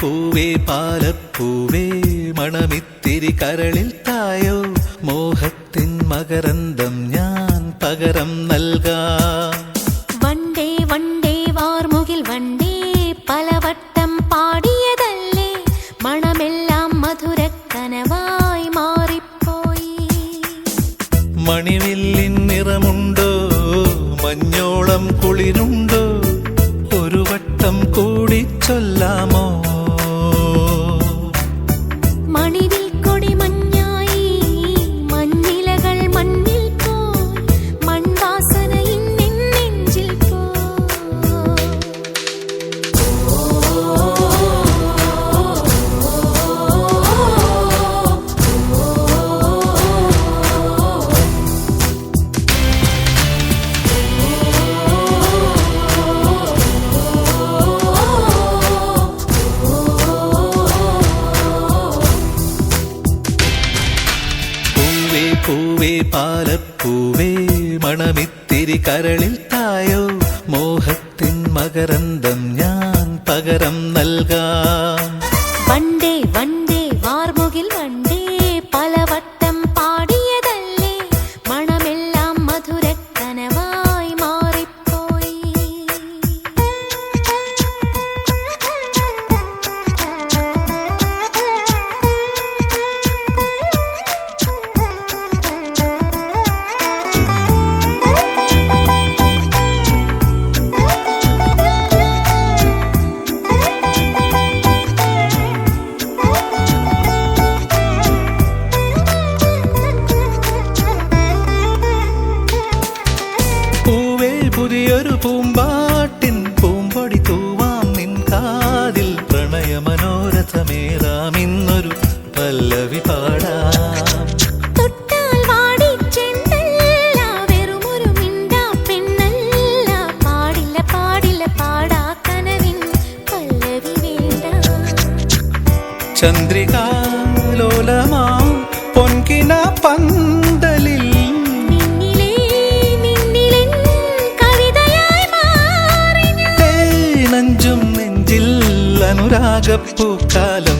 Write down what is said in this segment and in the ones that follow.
പൂവേ പാലപ്പൂവേ മണമിത്തിരി കരളിൽ തായോ? മോഹത്തിൻ മകരന്തം ഞാൻ പകരം നൽകാം. വണ്ടേ വണ്ടേ വാർമുകിൽ വണ്ടേ പലവട്ടം പാടിയതല്ലേ? മണമെല്ലാം മധുരക്കനവായി മാറിപ്പോയി. മണിവില്ലിൻ നിറമുണ്ടോ? മഞ്ഞോളം കുളിരുണ്ടോ? ഒരു വട്ടം കൂടി ചൊല്ലാമോ? പൂവേ പാലപ്പൂവേ മണമിത്തിരി കരളിൽ തായോ മോഹത്തിൻ മകരന്തം ഞാൻ പകരം നൽകാം. ചന്ദ്രികാലോലമാം പൊൻകിന പന്തലിൽ നിന്നിലേ നിന്നിലെൻ കവിതയായി മാറി ഞാൻ. തേനഞ്ചും നെഞ്ചിൽ അനുരാഗപ്പൂക്കാലം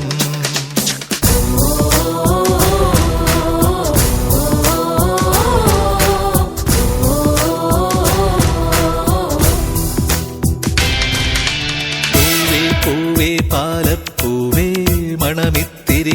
പൂവേ പൂവേ പാലപ്പൂവേ മണമിത്തിരി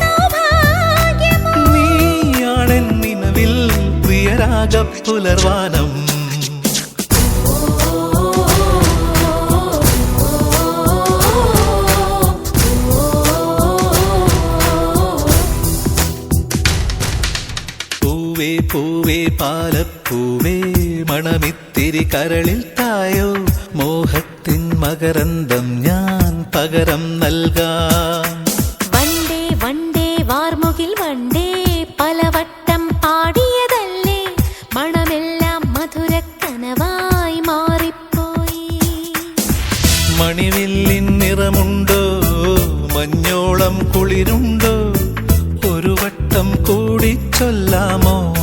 സൗഭാഗ്യമോ നീയാണെൻ നിലവിൽ പ്രിയരാഗ പുലർവാനം പൂവേ പൂവേ പാലപ്പൂവേ മണമിത്തിരി കരളിൽ തായോ? മോഹത്തിൻ മകരന്തം ഞാൻ പകരം നൽകാ. വണ്ടേ വണ്ടേ വാർമുകിൽ വണ്ടേ പലവട്ടം പാടിയതല്ലേ? മണമെല്ലാം മധുരക്കനവായി മാറിപ്പോയി. മണിവില്ലിൻ നിറമുണ്ടോ? മഞ്ഞോളം കുളിരുണ്ടോ? ഒരു വട്ടം കൂടി ചൊല്ലാമോ?